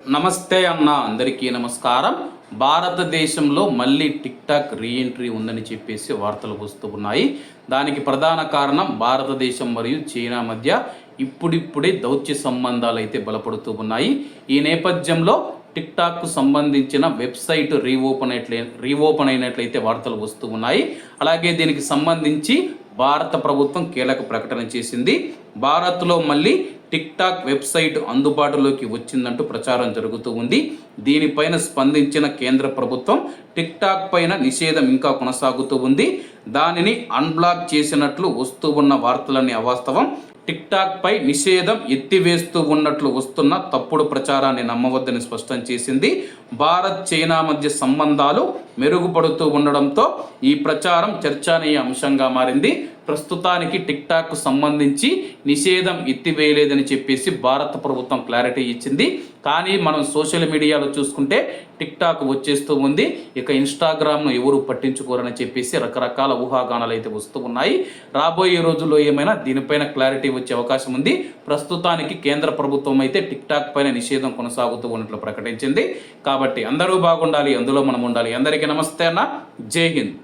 నమస్తే అన్న అందరికీ నమస్కారం. భారతదేశంలో మళ్ళీ టిక్ టాక్ రీఎంట్రీ ఉందని చెప్పేసి వార్తలు వస్తూ ఉన్నాయి. దానికి ప్రధాన కారణం భారతదేశం మరియు చైనా మధ్య ఇప్పుడిప్పుడే దౌత్య సంబంధాలు అయితే బలపడుతూ ఉన్నాయి. ఈ నేపథ్యంలో టిక్ టాక్కు సంబంధించిన వెబ్సైట్ రీఓపెన్ అయిట్లే రీఓపెన్ అయినట్లయితే వార్తలు వస్తూ ఉన్నాయి. అలాగే దీనికి సంబంధించి భారత ప్రభుత్వం కీలక ప్రకటన చేసింది. భారత్లో మళ్ళీ టిక్టాక్ వెబ్సైట్ అందుబాటులోకి వచ్చిందంటూ ప్రచారం జరుగుతూ ఉంది. దీనిపైన స్పందించిన కేంద్ర ప్రభుత్వం టిక్టాక్ పైన నిషేధం ఇంకా కొనసాగుతూ ఉంది. దానిని అన్బ్లాక్ చేసినట్లు వస్తూ ఉన్న వార్తలన్నీ అవాస్తవం. టిక్టాక్పై పై నిషేధం ఎత్తివేస్తూ ఉన్నట్లు వస్తున్న తప్పుడు ప్రచారాన్ని నమ్మవద్దని స్పష్టం చేసింది. భారత్ చైనా మధ్య సంబంధాలు మెరుగుపడుతూ ఉండడంతో ఈ ప్రచారం చర్చనీయ అంశంగా మారింది. ప్రస్తుతానికి టిక్ టాక్ సంబంధించి నిషేధం ఎత్తివేయలేదని చెప్పేసి భారత ప్రభుత్వం క్లారిటీ ఇచ్చింది. కానీ మనం సోషల్ మీడియాలో చూసుకుంటే టిక్ టాక్ వచ్చేస్తూ ఉంది. ఇక ఇన్స్టాగ్రామ్ను ఎవరు పట్టించుకోరని చెప్పేసి రకరకాల ఊహాగానాలు అయితే వస్తూ ఉన్నాయి. రాబోయే రోజుల్లో ఏమైనా దీనిపైన క్లారిటీ వచ్చే అవకాశం ఉంది. ప్రస్తుతానికి కేంద్ర ప్రభుత్వం అయితే టిక్ టాక్ పైన నిషేధం కొనసాగుతూ ఉన్నట్లు ప్రకటించింది. కాబట్టి అందరూ బాగుండాలి అందులో మనం ఉండాలి. అందరికీ నమస్తే అన్న. జై హింద్.